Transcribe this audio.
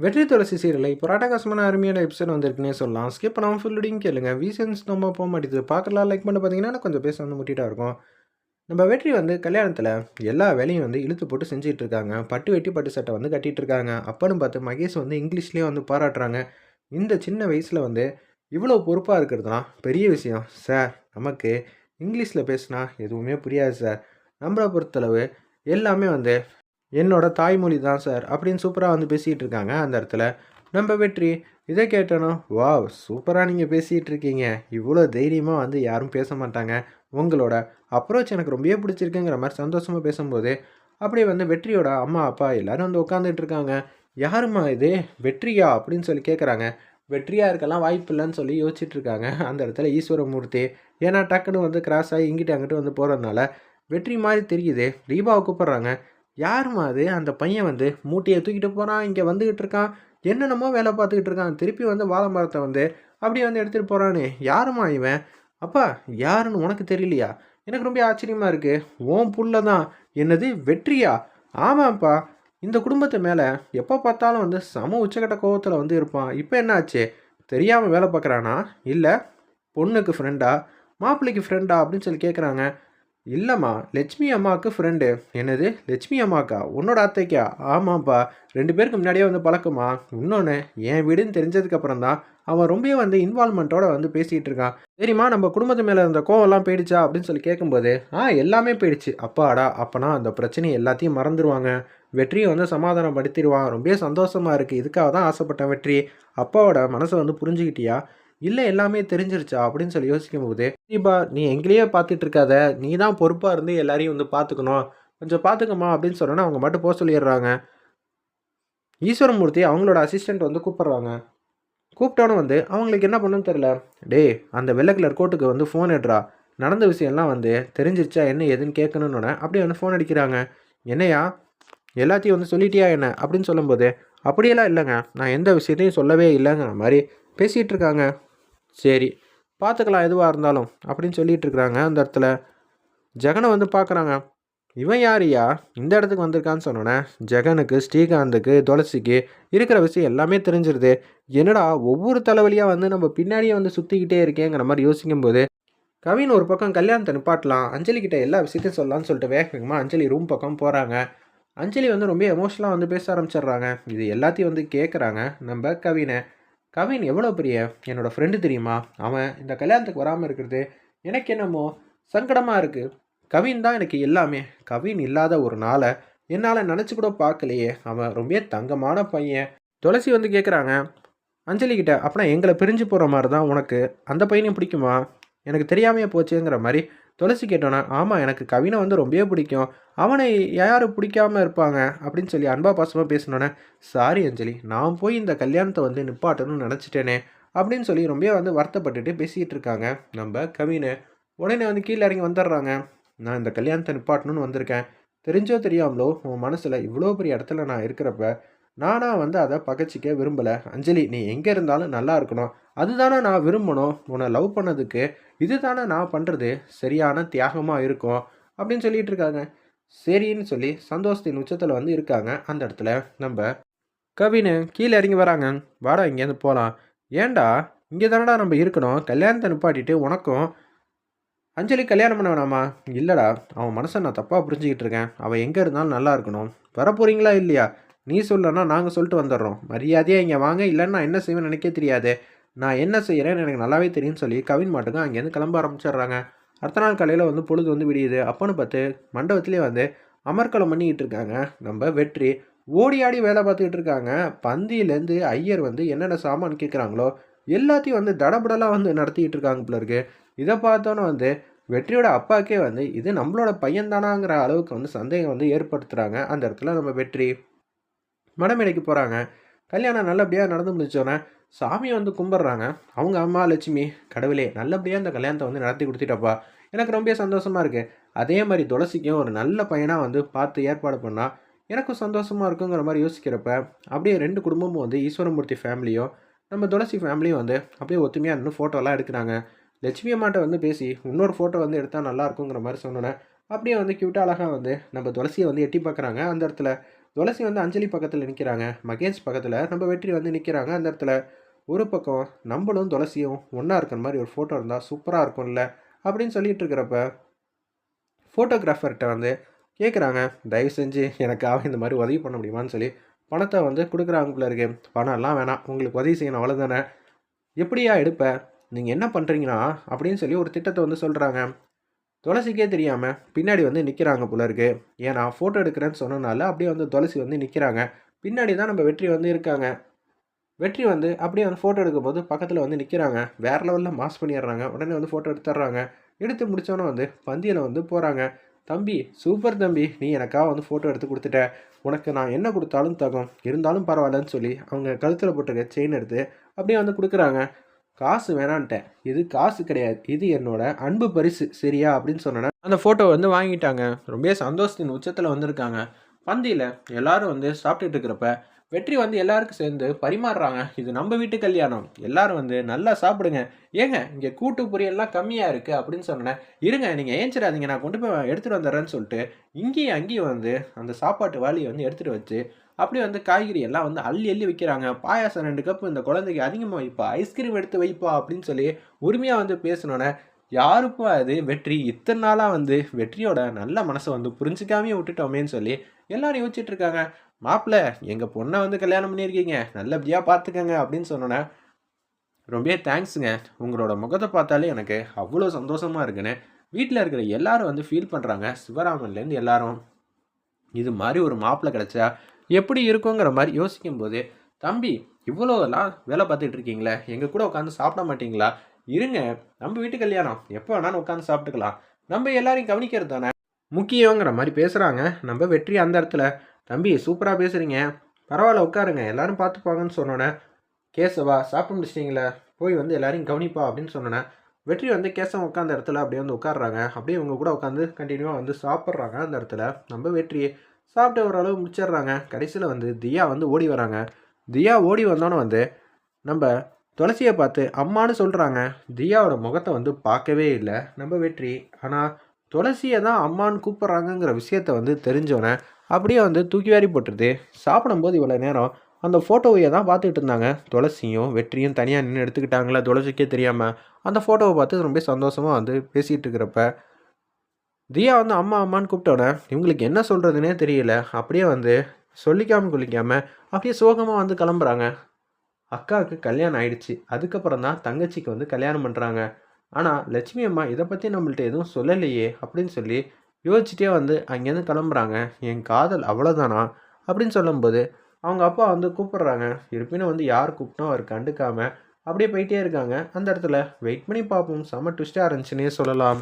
வெற்றி துளசி சீரியல் இப்போ ராட்டகாசமான அருமையான எபிசோட் வந்திருக்குன்னே சொல்லலாம். ஸ்கிப் பண்ணாமல் லுடிங் கேளுங்க. வீசன்ஸ் நம்ம போக மாட்டேது பார்க்கலாம் லைக் பண்ணி பார்த்தீங்கன்னா கொஞ்சம் பேச வந்து முட்டிட்டா இருக்கும். நம்ம வெற்றி வந்து கல்யாணத்தில் எல்லா வேலையும் வந்து இழுத்து போட்டு செஞ்சுட்டு இருக்காங்க. பட்டு வெட்டி பட்டு சட்டை வந்து கட்டிட்டு இருக்காங்க. அப்பன்னு பார்த்து மகேஷ் வந்து இங்கிலீஷ்லேயே வந்து பாராட்டுறாங்க. இந்த சின்ன வயசில் வந்து இவ்வளோ பொறுப்பாக இருக்கிறதுலாம் பெரிய விஷயம். சார் நமக்கு இங்கிலீஷில் பேசினா எதுவுமே புரியாது சார் நம்மளை பொறுத்தளவு எல்லாமே வந்து என்னோட தாய்மொழி தான் சார் அப்படின்னு சூப்பராக வந்து பேசிகிட்டு இருக்காங்க அந்த இடத்துல. நம்ம வெற்றி இதை கேட்டனோ வாவ் சூப்பராக நீங்கள் பேசிகிட்டு இருக்கீங்க இவ்வளோ தைரியமாக வந்து யாரும் பேச மாட்டாங்க. உங்களோட அப்ரோச் எனக்கு ரொம்பவே பிடிச்சிருக்குங்கிற மாதிரி சந்தோஷமாக பேசும்போது அப்படியே வந்து வெற்றியோட அம்மா அப்பா எல்லோரும் வந்து உட்காந்துட்டு இருக்காங்க யாருமா இது? வெற்றியா? அப்படின்னு சொல்லி கேட்குறாங்க வெற்றியாக இருக்கலாம் வாய்ப்பு இல்லைன்னு சொல்லி யோசிச்சுட்டு இருக்காங்க அந்த இடத்துல ஈஸ்வரமூர்த்தி. ஏன்னா டக்குன்னு வந்து கிராஸ் ஆகி இங்கிட்ட அங்கிட்டு வந்து போகிறதுனால வெற்றி மாதிரி தெரியுது தீபாவை கூப்பிட்றாங்க. யாரும்மா அது? அந்த பையன் வந்து மூட்டையை தூக்கிட்டு போகிறான் இங்கே வந்துக்கிட்டு இருக்கான் என்னென்னமோ வேலை பார்த்துக்கிட்டு இருக்கான் திருப்பி வந்து வாழை மரத்தை வந்து அப்படியே வந்து எடுத்துகிட்டு போகிறானே யாரும்மா இவன்? அப்பா யாருன்னு உனக்கு தெரியலையா? எனக்கு ரொம்ப ஆச்சரியமாக இருக்குது ஓம் புள்ள தான். என்னது வெற்றியா? ஆமாம்ப்பா இந்த குடும்பத்து மேலே எப்போ பார்த்தாலும் வந்து சம உச்சக்கட்ட கோவத்தில் வந்து இருப்பான். இப்போ என்னாச்சு? தெரியாமல் வேலை பார்க்குறானா? இல்லை பொண்ணுக்கு ஃப்ரெண்டா மாப்பிள்ளைக்கு ஃப்ரெண்டா அப்படின்னு சொல்லி கேட்குறாங்க இல்லைம்மா லட்சுமி அம்மாவுக்கு ஃப்ரெண்டு என்னது? லட்சுமி அம்மாக்கா? உன்னோட அத்தைக்கா? ஆமாப்பா ரெண்டு பேருக்கு முன்னாடியே வந்து பழக்கமா? இன்னொன்று என் வீடுன்னு தெரிஞ்சதுக்கப்புறம் தான் அவன் ரொம்பவே வந்து இன்வால்மெண்ட்டோட வந்து பேசிகிட்டு இருக்கான். சரிம்மா நம்ம குடும்பத்து மேலே இருந்த கோவம்லாம் போயிடுச்சா? அப்படின்னு சொல்லி கேட்கும்போது ஆ எல்லாமே போயிடுச்சு. அப்பாடா அப்போனா அந்த பிரச்சனையை எல்லாத்தையும் மறந்துடுவாங்க வெற்றியை வந்து சமாதானப்படுத்திடுவான். ரொம்ப சந்தோஷமாக இருக்குது இதுக்காக தான் ஆசைப்பட்டேன் வெற்றி. அப்பாவோட மனசை வந்து புரிஞ்சுக்கிட்டியா? இல்லை எல்லாமே தெரிஞ்சிருச்சா? அப்படின்னு சொல்லி யோசிக்கும் போது தீபா நீ எங்களையே பார்த்துட்டு இருக்காத நீ தான் பொறுப்பாக இருந்து எல்லாரையும் வந்து பார்த்துக்கணும். கொஞ்சம் பார்த்துக்கம்மா அப்படின்னு சொன்னோன்னா அவங்க மட்டும் போக சொல்லிடுறாங்க. ஈஸ்வரமூர்த்தி அவங்களோட அசிஸ்டண்ட் வந்து கூப்பிட்றாங்க. கூப்பிட்டோன்னு வந்து அவங்களுக்கு என்ன பண்ணுன்னு தெரில டேய் அந்த வெள்ளை கலர் கோட்டுக்கு வந்து ஃபோன் எடுறா. நடந்த விஷயம்லாம் வந்து தெரிஞ்சிருச்சா என்ன ஏதுன்னு கேட்கணுன்னு அப்படியே வந்து ஃபோன் அடிக்கிறாங்க. என்னையா? எல்லாத்தையும் வந்து சொல்லிட்டியா என்ன? அப்படின்னு சொல்லும்போது அப்படியெல்லாம் இல்லைங்க. நான் எந்த விஷயத்தையும் சொல்லவே இல்லைங்கிற மாதிரி பேசிகிட்டு இருக்காங்க சரி பார்த்துக்கலாம் எதுவாக இருந்தாலும் அப்படின்னு சொல்லிட்டு இருக்கிறாங்க அந்த இடத்துல ஜெகனை வந்து பார்க்குறாங்க இவன் யாரியா இந்த இடத்துக்கு வந்திருக்கான்னு சொன்னோன்னே ஜெகனுக்கு ஸ்ரீகாந்துக்கு துளசிக்கு இருக்கிற விஷயம் எல்லாமே தெரிஞ்சிருது. என்னடா ஒவ்வொரு தலைவலியாக வந்து நம்ம பின்னாடியே வந்து சுற்றிக்கிட்டே இருக்கேங்கிற மாதிரி யோசிக்கும்போது கவின் ஒரு பக்கம் கல்யாணத்தை நிப்பாட்டலாம் அஞ்சலி கிட்ட எல்லா விஷயத்தையும் சொல்லலாம்னு சொல்லிட்டு வேக வேகமாக அஞ்சலி ரூம் பக்கம் போகிறாங்க அஞ்சலி வந்து ரொம்ப எமோஷனலாக வந்து பேச ஆரம்பிச்சிடுறாங்க. இது எல்லாத்தையும் வந்து கேட்குறாங்க நம்ம கவினை கவின் எவ்வளோ பெரிய என்னோடய ஃப்ரெண்டு தெரியுமா? அவன் இந்த கல்யாணத்துக்கு வராமல் இருக்கிறது எனக்கு என்னமோ சங்கடமாக இருக்குது கவின் தான் எனக்கு எல்லாமே. கவின் இல்லாத ஒரு நாளை என்னால் நினச்சி கூட பார்க்கலையே. அவன் ரொம்ப தங்கமான பையன். துளசி வந்து கேட்குறாங்க அஞ்சலிக்கிட்ட அப்படின்னா எங்களை பிரிஞ்சு போகிற மாதிரி தான் உனக்கு அந்த பையனையும் பிடிக்குமா? எனக்கு தெரியாமையே போச்சுங்கிற மாதிரி துளசி கேட்டோன்னா ஆமாம் எனக்கு கவினை வந்து ரொம்பவே பிடிக்கும். அவனை யார் பிடிக்காம இருப்பாங்க? அப்படின்னு சொல்லி அன்பா பாசமாக பேசினோன்னே சாரி அஞ்சலி நான் போய் இந்த கல்யாணத்தை வந்து நிப்பாட்டணும்னு நினச்சிட்டேனே அப்படின்னு சொல்லி ரொம்பவே வந்து வருத்தப்பட்டுட்டு பேசிகிட்டு இருக்காங்க. நம்ம கவினை உடனே வந்து கீழே இறங்கி வந்துடுறாங்க. நான் இந்த கல்யாணத்தை நிப்பாட்டணும்னு வந்திருக்கேன். தெரிஞ்சோ தெரியாமலோ உன் மனசில் இவ்வளோ பெரிய இடத்துல நான் இருக்கிறப்ப நானாக வந்து அதை பகச்சிக்க விரும்பலை. அஞ்சலி நீ எங்கே இருந்தாலும் நல்லா இருக்கணும். அதுதானே நான் விரும்பணும். உன்னை லவ் பண்ணதுக்கு இது தானே நான் பண்ணுறது சரியான தியாகமாக இருக்கும் அப்படின்னு சொல்லிட்டு இருக்காங்க. சரின்னு சொல்லி சந்தோஷத்தின் உச்சத்தில் வந்து இருக்காங்க. அந்த இடத்துல நம்ம கவினு கீழே இறங்கி வராங்க. வாடா இங்கேருந்து போகலாம் ஏன்டா இங்கே தானடா நம்ம இருக்கணும். கல்யாணத்தை நிப்பாட்டிட்டு உனக்கும் அஞ்சலி கல்யாணம் பண்ண வேணாமா? இல்லைடா அவன் மனசை நான் தப்பாக புரிஞ்சுக்கிட்டு இருக்கேன். அவள் எங்கே இருந்தாலும் நல்லா இருக்கணும். வரப்போகிறீங்களா இல்லையா? நீ சொல்லனா நாங்கள் சொல்லிட்டு வந்துடுறோம். மரியாதையாக இங்கே வாங்க. இல்லைன்னா என்ன செய்வேன்னு நினைக்க தெரியாது. நான் என்ன செய்கிறேன்னு எனக்கு நல்லாவே தெரியும்னு சொல்லி கவின் மாட்டுங்க அங்கேருந்து கிளம்ப ஆரம்பிச்சிடுறாங்க. அடுத்த நாள் காலையில் வந்து பொழுது வந்து விடியுது. அப்போன்னு பார்த்து மண்டபத்திலே வந்து அமர்க்களம் பண்ணிக்கிட்டு இருக்காங்க. நம்ம வெற்றி ஓடி ஆடி வேலை பார்த்துக்கிட்டு இருக்காங்க. பந்தியிலேருந்து ஐயர் வந்து என்னென்ன சாமான் கேட்குறாங்களோ எல்லாத்தையும் வந்து தடபடலாக வந்து நடத்திக்கிட்டு இருக்காங்க போல இருக்கு. இதை பார்த்தோன்னே வந்து வெற்றியோட அப்பாக்கே வந்து இது நம்மளோட பையன்தானாங்கிற அளவுக்கு வந்து சந்தேகம் வந்து ஏற்படுத்துகிறாங்க அந்த இடத்துல நம்ம வெற்றி மடமேடைக்கு போகிறாங்க கல்யாணம் நல்லபடியாக நடந்து முடிச்சோன்னே சாமியை வந்து கும்பிட்றாங்க. அவங்க அம்மா லட்சுமி கடவுளே நல்லபடியாக இந்த கல்யாணத்தை வந்து நடத்தி கொடுத்துட்டப்பா. எனக்கு ரொம்ப சந்தோஷமாக இருக்குது அதே மாதிரி துளசிக்கும் ஒரு நல்ல பையனாக வந்து பார்த்து ஏற்பாடு பண்ணால் எனக்கும் சந்தோஷமாக இருக்குங்கிற மாதிரி யோசிக்கிறப்ப அப்படியே ரெண்டு குடும்பமும் வந்து ஈஸ்வரமூர்த்தி ஃபேமிலியும் நம்ம துளசி ஃபேமிலியும் வந்து அப்படியே ஒத்துமையாக நின்று ஃபோட்டோலாம் எடுக்கிறாங்க. லட்சுமி அம்மாட்ட வந்து பேசி இன்னொரு ஃபோட்டோ வந்து எடுத்தால் நல்லா இருக்குங்கிற மாதிரி சொன்னோன்னே அப்படியே வந்து க்யூட்டாக அழகாக வந்து நம்ம துளசியை வந்து எட்டி பார்க்குறாங்க அந்த இடத்துல. துளசி வந்து அஞ்சலி பக்கத்தில் நிற்கிறாங்க மகேஷ் பக்கத்தில் நம்ம வெற்றி வந்து நிற்கிறாங்க அந்த இடத்துல ஒரு பக்கம் நம்மளும் துளசியும் ஒன்றா இருக்கிற மாதிரி ஒரு ஃபோட்டோ இருந்தால் சூப்பராக இருக்கும்ல அப்படின்னு சொல்லிட்டு இருக்கிறப்ப ஃபோட்டோகிராஃபர்கிட்ட வந்து கேட்குறாங்க தயவு செஞ்சு எனக்காக இந்த மாதிரி உதவி பண்ண முடியுமான்னு சொல்லி பணத்தை வந்து கொடுக்குறாங்கக்குள்ள இருக்கு. பணம்லாம் வேணாம். உங்களுக்கு உதவி செய்யணும். அவ்வளோதானே எப்படியா எடுப்ப? நீங்கள் என்ன பண்ணுறீங்கன்னா அப்படின்னு சொல்லி ஒரு திட்டத்தை வந்து சொல்கிறாங்க துளசிக்கே தெரியாமல் பின்னாடி வந்து நிற்கிறாங்க போல இருக்கு. ஏன்னா ஃபோட்டோ எடுக்கிறேன்னு சொன்னனால அப்படியே வந்து துளசி வந்து நிற்கிறாங்க பின்னாடி தான் நம்ம வெற்றி வந்து இருக்காங்க. வெற்றி வந்து அப்படியே வந்து ஃபோட்டோ எடுக்கும்போது பக்கத்தில் வந்து நிற்கிறாங்க வேறு லெவலில் மாஸ் பண்ணிடுறாங்க. உடனே வந்து ஃபோட்டோ எடுத்துடுறாங்க. எடுத்து முடித்தோன்னே வந்து பந்தியில் வந்து போகிறாங்க தம்பி சூப்பர் தம்பி நீ எனக்காக வந்து ஃபோட்டோ எடுத்து கொடுத்துட்ட. உனக்கு நான் என்ன கொடுத்தாலும் தகும். இருந்தாலும் பரவாயில்லன்னு சொல்லி அவங்க கழுத்தில் போட்டிருக்க செயின் எடுத்து அப்படியே வந்து கொடுக்குறாங்க. காசு வேணான்ட்டேன். இது காசு கிடையாது. இது என்னோட அன்பு பரிசு. சரியா? அப்படின்னு சொன்னேன்னா அந்த ஃபோட்டோ வந்து வாங்கிட்டாங்க. ரொம்ப சந்தோஷத்தின் உச்சத்தில் வந்திருக்காங்க. பந்தியில் எல்லாரும் வந்து சாப்பிட்டுட்டு இருக்கிறப்ப வெற்றி வந்து எல்லாருக்கும் சேர்ந்து பரிமாறுறாங்க. இது நம்ம வீட்டு கல்யாணம். எல்லாரும் வந்து நல்லா சாப்பிடுங்க. ஏங்க இங்கே கூட்டு பொரியல்லாம் கம்மியாக இருக்குது அப்படின்னு சொன்னேன் இருங்க நீங்கள் ஏஞ்சிடாதீங்க. நான் கொண்டு போய் எடுத்துகிட்டு வந்துடுறேன்னு சொல்லிட்டு இங்கேயும் அங்கேயும் வந்து அந்த சாப்பாட்டு வாளியை வந்து எடுத்துகிட்டு வச்சு அப்படியே வந்து காய்கறி எல்லாம் வந்து அள்ளி அள்ளி வைக்கிறாங்க. பாயாசம் ரெண்டு கப்பு இந்த குழந்தைக்கு அதிகமாக வைப்பா. ஐஸ்கிரீம் எடுத்து வைப்பா அப்படின்னு சொல்லி உரிமையாக வந்து பேசினோன்னே யாருப்பா அது வெற்றி. இத்தனை நாளாக வந்து வெற்றியோட நல்ல மனசை வந்து புரிஞ்சுக்காமே விட்டுட்டோமேன்னு சொல்லி எல்லாரும் யோசிச்சுட்டு இருக்காங்க. மாப்பிள்ள எங்கள் பொண்ணை வந்து கல்யாணம் பண்ணியிருக்கீங்க. நல்லபடியாக பார்த்துக்கங்க அப்படின்னு சொன்னோன்னே ரொம்ப தேங்க்ஸுங்க உங்களோட முகத்தை பார்த்தாலே எனக்கு அவ்வளோ சந்தோஷமாக இருக்குன்னு. வீட்டில் இருக்கிற எல்லாரும் வந்து ஃபீல் பண்ணுறாங்க சிவராமன்லேருந்து எல்லாரும் இது மாதிரி ஒரு மாப்பிள்ளை கிடச்சா எப்படி இருக்குங்கிற மாதிரி யோசிக்கும்போது தம்பி இவ்வளோலாம் வேலை பார்த்துட்டு இருக்கீங்களே? எங்கள் கூட உட்காந்து சாப்பிட மாட்டீங்களா? இருங்க நம்ம வீட்டு கல்யாணம். எப்போ வேணாலும் உட்காந்து சாப்பிட்டுக்கலாம். நம்ம எல்லாரையும் கவனிக்கிறது தானே? முக்கியங்கிற மாதிரி பேசுகிறாங்க நம்ம வெற்றி அந்த இடத்துல. தம்பி சூப்பராக பேசுகிறீங்க பரவாயில்ல உட்காருங்க. எல்லாரும் பார்த்துப்பாங்கன்னு சொன்னோன்னே கேசவா சாப்பிட்டு முடிச்சிட்டிங்களே? போய் வந்து எல்லாரையும் கவனிப்பா அப்படின்னு சொன்னோன்னே வெற்றி வந்து கேசவன் உட்காந்த இடத்துல அப்படியே வந்து உட்காடுறாங்க அப்படியே இவங்க கூட உட்காந்து கண்டினியூவாக வந்து சாப்பிட்றாங்க அந்த இடத்துல. நம்ம வெற்றி சாப்பிட்டு ஓரளவு முடிச்சிடுறாங்க. கடைசியில் வந்து தியா வந்து ஓடி வராங்க. தியா ஓடி வந்தோன்னே வந்து நம்ம துளசியை பார்த்து அம்மானு சொல்கிறாங்க தியாவோட முகத்தை வந்து பார்க்கவே இல்லை. நம்ம வெற்றி. ஆனால் துளசியை தான் அம்மான்னு கூப்பிட்றாங்கங்கிற விஷயத்த வந்து தெரிஞ்சோன்னே அப்படியே வந்து தூக்கி வாரி போட்டுருது. சாப்பிடும்போது இவ்வளோ நேரம் அந்த ஃபோட்டோவையை தான் பார்த்துக்கிட்டு இருந்தாங்க. துளசியும் வெற்றியும் தனியாக நின்று எடுத்துக்கிட்டாங்களா துளசிக்கே தெரியாமல் அந்த ஃபோட்டோவை பார்த்து ரொம்ப சந்தோஷமாக வந்து பேசிகிட்டு இருக்கிறப்ப தியா வந்து அம்மா அம்மான்னு கூப்பிட்டோன்னே இவங்களுக்கு என்ன சொல்கிறதுனே தெரியல. அப்படியே வந்து சொல்லிக்காமல் குளிக்காமல் அப்படியே சோகமாக வந்து கிளம்புறாங்க. அக்காவுக்கு கல்யாணம் ஆயிடுச்சு. அதுக்கப்புறம் தான் தங்கச்சிக்கு வந்து கல்யாணம் பண்ணுறாங்க ஆனால் லட்சுமி அம்மா இதை பற்றி நம்மள்ட்ட எதுவும் சொல்லலையே அப்படின்னு சொல்லி யோசிச்சுட்டே வந்து அங்கேருந்து கிளம்புறாங்க. என் காதல் அவ்வளோதானா அப்படின்னு சொல்லும்போது அவங்க அப்பா வந்து கூப்பிட்றாங்க. இருப்பினும் வந்து யார் கூப்பிட்டோம் அவர் கண்டுக்காமல் அப்படியே போயிட்டே இருக்காங்க. அந்த இடத்துல வெயிட் பண்ணி பார்ப்போம். செம்ம ட்விஸ்ட்டாக இருந்துச்சுன்னே சொல்லலாம்.